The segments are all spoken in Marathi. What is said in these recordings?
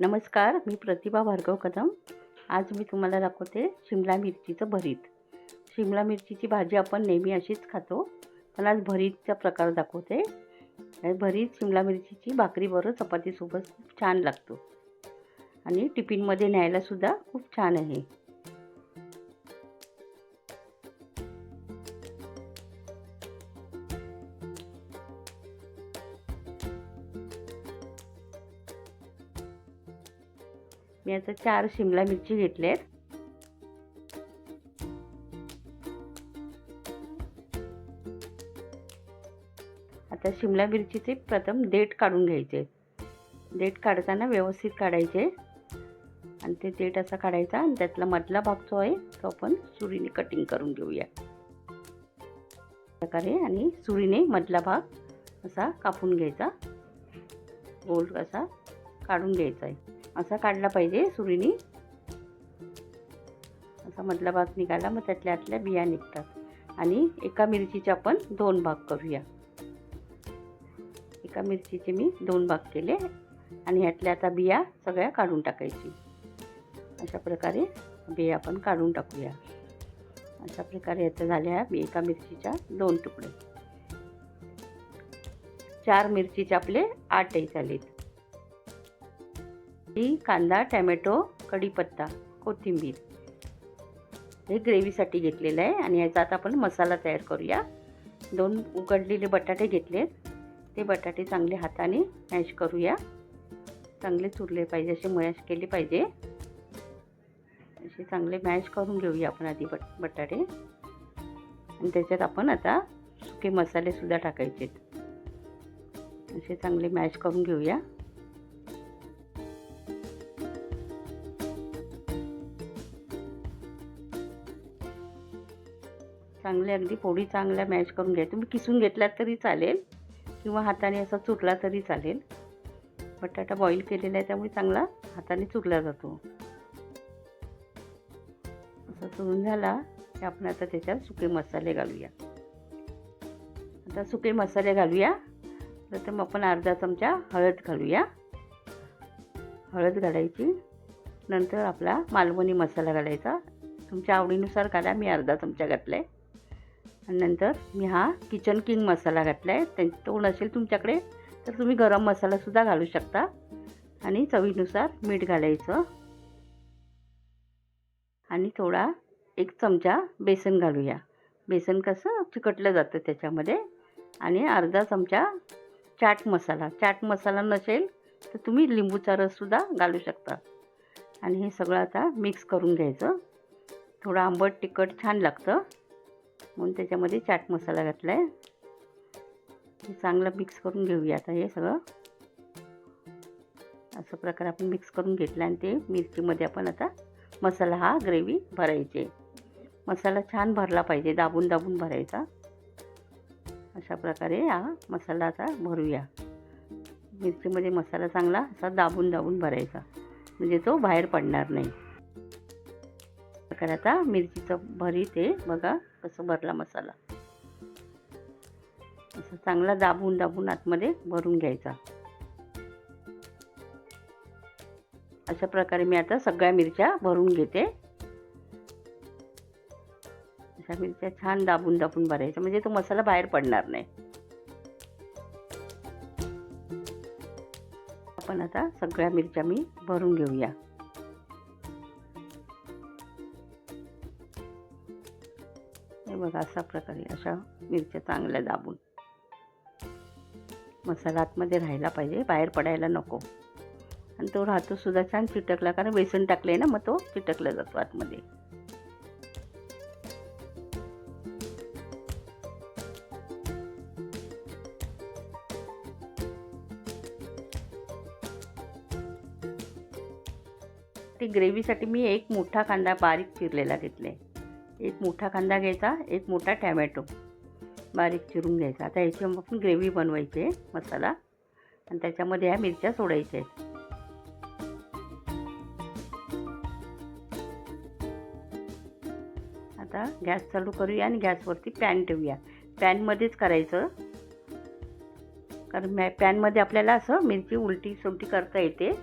नमस्कार मी प्रतिभा भार्गव कदम. आज मी तुम्हाला दाखवते शिमला मिरचीचं भरीत. शिमला मिरचीची भाजी आपण नेहमी अशीच खातो पण आज भरीतचा प्रकार दाखवते. भरीत शिमला मिरचीची भाकरीबरोबर चपातीसोबत खूप छान लागतो. आणि टिफिनमध्ये न्यायलासुद्धा खूप छान आहे. मी आता चार शिमला मिरची घेतले आहेत आता शिमला मिरचीचे प्रथम देठ काढून घ्यायचे. देठ काढताना व्यवस्थित काढायचे. आणि ते देठ असा काढायचा आणि त्यातला मधला भाग जो आहे तो आपण सुरीने कटिंग करून घेऊया. प्रकारे आणि सुरीने मधला भाग असा कापून घ्यायचा. गोल असा काढून घ्यायचा आहे. असा काढला पाहिजे सुरीनी. असा मधला भाग निघाला मग त्यातल्या आतल्या बिया निघतात. आणि एका मिरचीचे आपण दोन भाग करूया. एका मिरचीचे मी दोन भाग केले आणि ह्यातल्या आता बिया सगळ्या काढून टाकायची. अशा प्रकारे बिया आपण काढून टाकूया. अशा प्रकारे याच्या झाल्या एका मिरचीच्या दोन तुकडे. चार मिरचीचे आपले आठही झालेत कांदा टॅमॅटो कढीपत्ता कोथिंबीर हे ग्रेव्हीसाठी घेतलेलं आहे आणि याचा आता आपण मसाला तयार करूया. दोन उकडलेले बटाटे घेतलेत. ते बटाटे चांगले हाताने मॅश करूया. चांगले चुरले पाहिजे असे मॅश केले पाहिजे. असे चांगले मॅश करून घेऊया आपण आधी बट बटाटे. आणि त्याच्यात आपण आता सुके मसालेसुद्धा टाकायचे असे चांगले मॅश करून घेऊया. चांगले अगदी पोळी चांगल्या मॅश करून घ्या. तुम्ही किसून घेतलात तरी चालेल किंवा हाताने असा चुरला तरी चालेल. बटाटा बॉईल केलेला आहे त्यामुळे चांगला हाताने चुरला जातो. असं चुरून झाला की आपण आता त्याच्यात सुके मसाले घालूया. आता सुके मसाले घालूया. प्रथम आपण अर्धा चमचा हळद घालूया. हळद घालायची. नंतर आपला मालवणी मसाला घालायचा. तुमच्या आवडीनुसार घाला. मी अर्धा चमचा घातला आहे आणि नंतर मी हा किचन किंग मसाला घातला आहे त्यां तो नसेल तुमच्याकडे तर तुम्ही गरम मसालासुद्धा घालू शकता. आणि चवीनुसार मीठ घालायचं. आणि थोडा एक चमचा बेसन घालूया. बेसन कसं चिकटलं जातं त्याच्यामध्ये. आणि अर्धा चमचा चाट मसाला. चाट मसाला नसेल तर तुम्ही लिंबूचा रससुद्धा घालू शकता. आणि हे सगळं आता मिक्स करून घ्यायचं. थोडं आंबट तिखट छान लागतं. म्हणून त्याच्यामध्ये चाट मसाला घातला आहे चांगला मिक्स करून घेऊया आता हे सगळं. असं प्रकारे आपण मिक्स करून घेतलं आणि ते मिरचीमध्ये आपण आता मसाला हा ग्रेव्ही भरायचे. मसाला छान भरला पाहिजे दाबून दाबून भरायचा. अशा प्रकारे हा मसाला आता भरूया. मिरचीमध्ये मसाला चांगला असा दाबून दाबून भरायचा. म्हणजे तो बाहेर पडणार नाही. प्रकारे आता मिरचीचं भरी ते बघा. कसं भरला मसाला. असं चांगला दाबून दाबून आतमध्ये भरून घ्यायचा. अशा प्रकारे मी आता सगळ्या मिरच्या भरून घेते. अशा मिरच्या छान दाबून दाबून भरायच्या. म्हणजे तो मसाला बाहेर पडणार नाही. आपण आता सगळ्या मिरच्या मी भरून घेऊया. बघा अशा प्रकारे अशा मिरच्या चांगल्या दाबून. मसाला आतमध्ये राहायला पाहिजे बाहेर पडायला नको. आणि तो राहतो सुद्धा छान चिटकला कारण बेसन टाकले ना मग तो चिटकला जातो आतमध्ये. ते ग्रेव्हीसाठी मी एक मोठा कांदा बारीक चिरलेला घेतले एक मोठा कांदा घ्यायचा एक मोठा टॅमॅटो. बारीक चिरून घ्यायचा. आता याची आपण ग्रेव्ही बनवायची आहे मसाला. आणि त्याच्यामध्ये ह्या मिरच्या सोडायच्या आहेत. आता गॅस चालू करूया आणि गॅसवरती पॅन ठेवूया. पॅनमध्येच करायचं. कारण मॅ पॅनमध्ये आपल्याला असं मिरची उलटी सुलटी करता येते.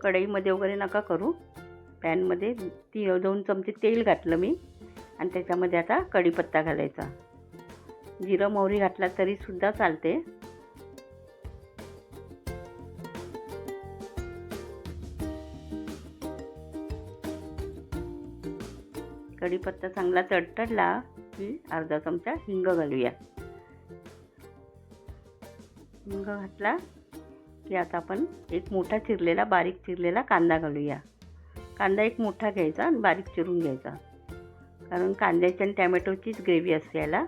कढईमध्ये वगैरे नका करू. पॅनमध्ये ती दोन चमचे तेल घातलं मी आणि त्याच्यामध्ये आता कढीपत्ता घालायचा. जिरं मोहरी घातला तरीसुद्धा चालते. कढीपत्ता चांगला तडतडला की अर्धा चमचा हिंग घालूया. हिंग घातला की आता आपण एक मोठा चिरलेला बारीक चिरलेला कांदा घालूया. कांदा एक मोठा घ्यायचा आणि बारीक चिरून घ्यायचा. कारण कांद्याची आणि टॅमॅटोचीच ग्रेव्ही असते याला.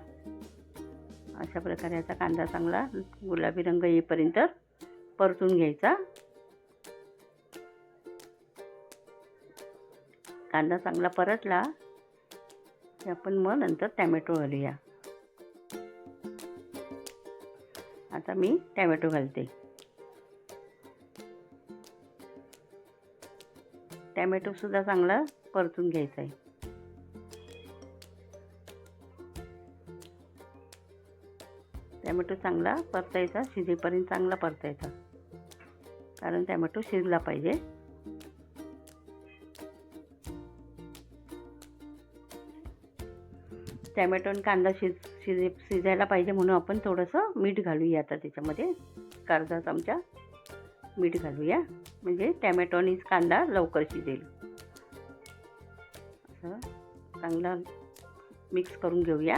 अशा प्रकारे याचा कांदा चांगला गुलाबी रंग येईपर्यंत परतून घ्यायचा. कांदा चांगला परतला की आपण मग नंतर टॅमॅटो घालूया. आता मी टॅमॅटो घालते. टॅमॅटोसुद्धा चांगला परतून घ्यायचा आहे. टॅमॅटो चांगला परतायचा शिजेपर्यंत चांगला परतायचा. कारण टॅमॅटो शिजला पाहिजे. टॅमॅटो आणि कांदा शिज शिजे शिजायला पाहिजे म्हणून आपण थोडंसं मीठ घालूया आता त्याच्यामध्ये. एक अर्धा चमचा मीठ घालूया. म्हणजे टॅमॅटो आणि कांदा लवकर शिजेल. असं चांगला मिक्स करून घेऊया.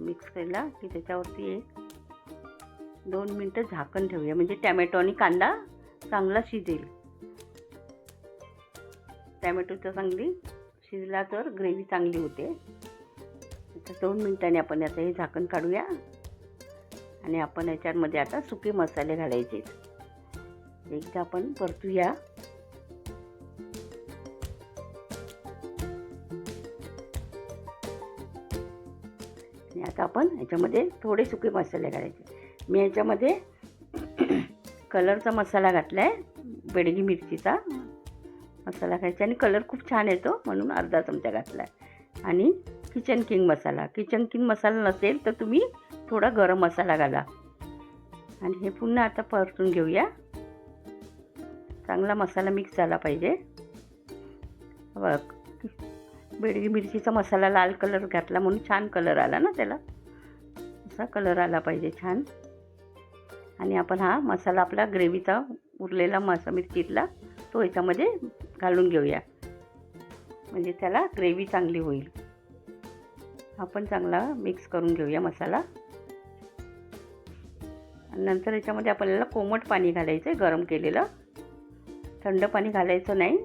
मिक्स केला की त्याच्यावरती एक दोन मिनटं झाकण ठेवूया. म्हणजे टॅमॅटो आणि कांदा चांगला शिजेल. टॅमॅटोचं चांगली शिजला तर ग्रेव्ही चांगली होते. तर दोन मिनटांनी आपण आता हे झाकण काढूया. आणि आपण याच्यामध्ये आता सुके मसाले घालायचे. एकदा आपण परतूया. आणि आता आपण याच्यामध्ये थोडे सुके मसाले घालायचे. मी याच्यामध्ये कलरचा मसाला घातला आहे बेडगी मिरचीचा मसाला घ्यायचा आणि कलर खूप छान येतो म्हणून अर्धा चमचा घातला आहे आणि Kitchen King masala Kitchen King masala नसेल तर तुम्ही थोडा गरम मसाला घाला. आणि हे पुन्हा आता परतून घेऊया. चांगला मसाला मिक्स झाला पाहिजे. बघ बेडगी मिरचीचा मसाला लाल कलर घातला म्हणून छान कलर आला ना त्याला. असा कलर आला पाहिजे छान. आणि आपण हा मसाला आपला ग्रेव्हीचा उरलेला मसा मिरचीतला तो याच्यामध्ये घालून घेऊया. म्हणजे त्याला ग्रेव्ही चांगली होईल. आपण चांगला मिक्स करून घेऊया मसाला. आणि नंतर याच्यामध्ये आपल्याला कोमट पाणी घालायचं आहे गरम केलेलं. थंड पाणी घालायचं नाही.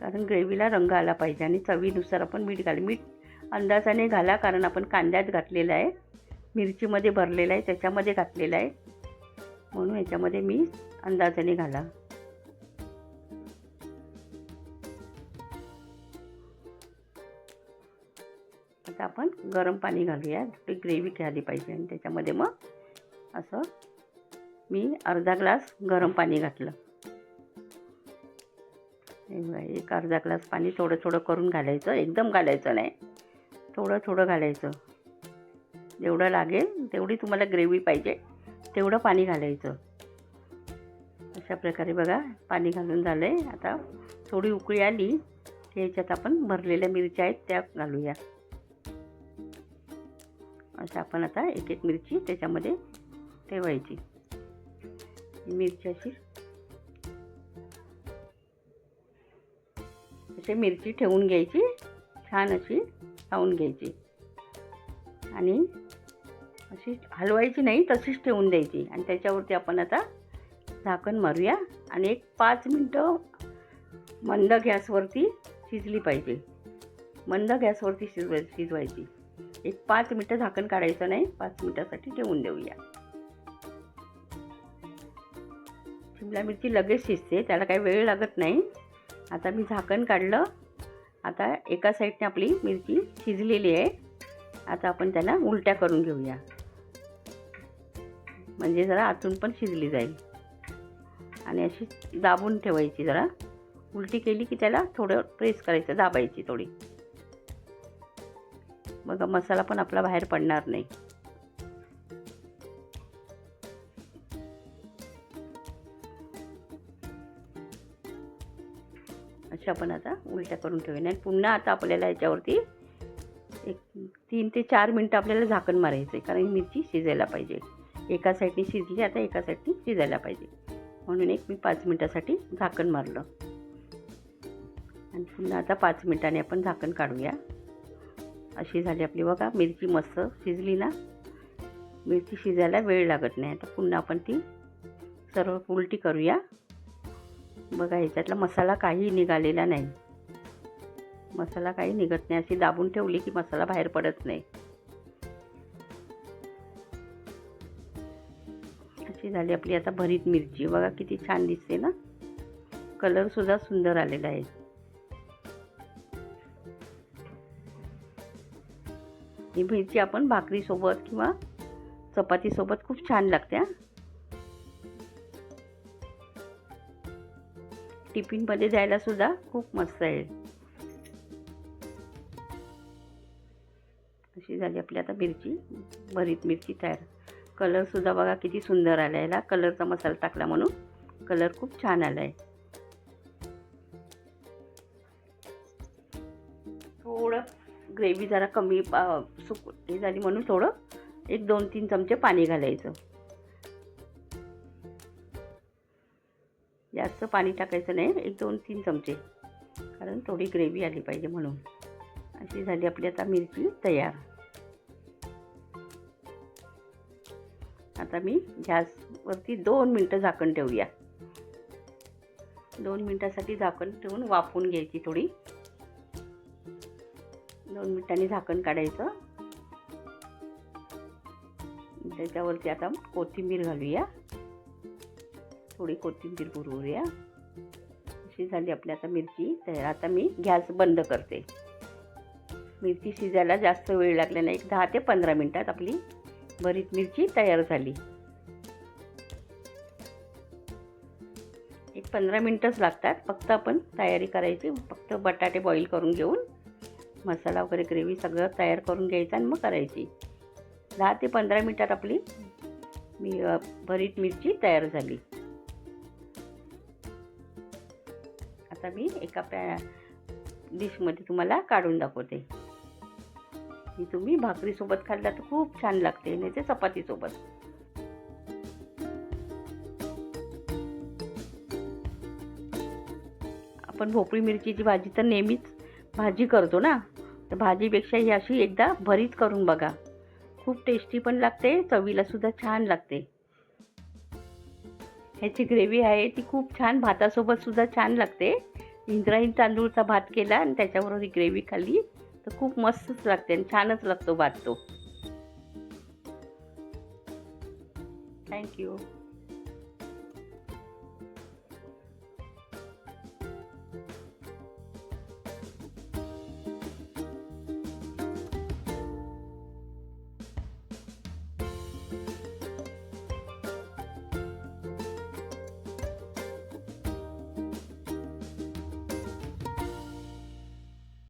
कारण ग्रेव्हीला रंग आला पाहिजे आणि चवीनुसार आपण मीठ घाल मीठ अंदाजाने घाला कारण आपण कांद्यात घातलेलं आहे. मिरचीमध्ये भरलेलं आहे त्याच्यामध्ये घातलेलं आहे. म्हणून याच्यामध्ये मी अंदाजाने घाला. आपण गरम पाणी घालूया. थोडी ग्रेव्ही घ्यायली पाहिजे आणि त्याच्यामध्ये मग असं मी अर्धा ग्लास गरम पाणी घातलं. एक अर्धा ग्लास पाणी थोडं थोडं करून घालायचं. एकदम घालायचं नाही. थोडं थोडं घालायचं. जेवढं लागेल तेवढी तुम्हाला ग्रेव्ही पाहिजे. तेवढं पाणी घालायचं. अशा प्रकारे बघा पाणी घालून झालं आहे आता थोडी उकळी आली की आपण भरलेल्या मिरच्या आहेत त्या घालूया. असं आपण आता एक एक मिरची त्याच्यामध्ये ठेवायची. मिरची अशी अशी मिरची ठेवून घ्यायची. छान अशी लावून घ्यायची. आणि अशी हलवायची नाही तशीच ठेवून द्यायची. आणि त्याच्यावरती आपण आता झाकण मारूया. आणि एक पाच मिनटं मंद गॅसवरती शिजली पाहिजे. मंद गॅसवरती शिजवाय शिजवायची. एक पाच मिनटं झाकण काढायचं नाही पाच मिनटासाठी ठेवून देऊया. शिमला मिरची लगेच शिजते त्याला काही वेळ लागत नाही. आता मी झाकण काढलं. आता एका साईडने आपली मिरची शिजलेली आहे. आता आपण त्याला उलट्या करून घेऊया. म्हणजे जरा आतून पण शिजली जाईल. आणि अशी दाबून ठेवायची जरा. उलटी केली की त्याला थोडं प्रेस करायचं दाबायची थोडी. मग मसाला पण आपला बाहेर पडणार नाही. अशा आपण आता उलट्या करून ठेवूया. आणि पुन्हा आता आपल्याला याच्यावरती एक तीन ते चार मिनटं आपल्याला झाकण मारायचं आहे कारण मिरची शिजायला पाहिजे. एका साईडने शिजली आता एका साईडने शिजायला पाहिजे. म्हणून एक मी पाच मिनटासाठी झाकण मारलं. आणि पुन्हा आता पाच मिनटाने आपण झाकण काढूया. अशी झाली आपली बघा मिरची मस्त शिजली ना. मिरची शिजायला वेळ लागत नाही. आता पुन्हा आपण ती सर्व उलटी करूया. बघा ह्याच्यातला मसाला काही निघालेला नाही. मसाला काही निघत नाही. अशी दाबून ठेवली की मसाला बाहेर पडत नाही. अशी झाली आपली आता भरीत मिरची. बघा किती छान दिसते ना. कलरसुद्धा सुंदर आलेला आहे. ही मिरची आपण भाकरीसोबत किंवा चपातीसोबत खूप छान लागते हा. टिफिनमध्ये द्यायला सुद्धा खूप मस्त आहे. अशी झाली आपली आता मिरची भरीत मिरची तयार. कलरसुद्धा बघा किती सुंदर आला याला कलरचा मसाला टाकला म्हणून. कलर खूप छान आला आहे ग्रेव्ही जरा कमी सुक हे झाली म्हणून थोडं एक दोन तीन चमचे पाणी घालायचं. जास्त पाणी टाकायचं नाही एक दोन तीन चमचे. कारण थोडी ग्रेव्ही आली पाहिजे म्हणून. अशी झाली आपली आता मिरची तयार. आता मी गॅसवरती दोन मिनटं झाकण ठेवूया. दोन मिनटासाठी झाकण ठेवून वाफवून घ्यायची थोडी. दोन मिनिटांनी झाकण काढायचं. त्याच्यावरती आता कोथिंबीर घालूया. थोडी कोथिंबीर पुरवूया. अशी झाली आपली आता मिरची. तयार आता मी गॅस बंद करते. मिरची शिजायला जास्त वेळ लागला नाही. एक दहा ते पंधरा मिनटात आपली भरीत मिरची तयार झाली. एक पंधरा मिनटंच लागतात. फक्त आपण तयारी करायची. फक्त बटाटे बॉईल करून घेऊन मसाला वगैरे ग्रेव्ही सगळं तयार करून घ्यायचं आणि मग करायची. दहा ते पंधरा मिनटात आपली मी भरीत मिरची तयार झाली. आता मी एका पॅ डिशमध्ये तुम्हाला काढून दाखवते. ही तुम्ही भाकरीसोबत खाल्ला तर खूप छान लागते नाही ते चपातीसोबत आपण भोपळी मिरचीची भाजी तर नेहमीच भाजी करतो ना? तर भाजीपेक्षा ही अशी एकदा भरीत करून बघा. खूप टेस्टी पण लागते चवीलासुद्धा छान लागते. ह्याची ग्रेव्ही आहे ती खूप छान भातासोबतसुद्धा छान लागते. इंद्रायणी तांदूळचा भात केला आणि त्याच्याबरोबर ही ग्रेव्ही खाल्ली तर खूप मस्तच लागते आणि छानच लागतो भात तो. थँक्यू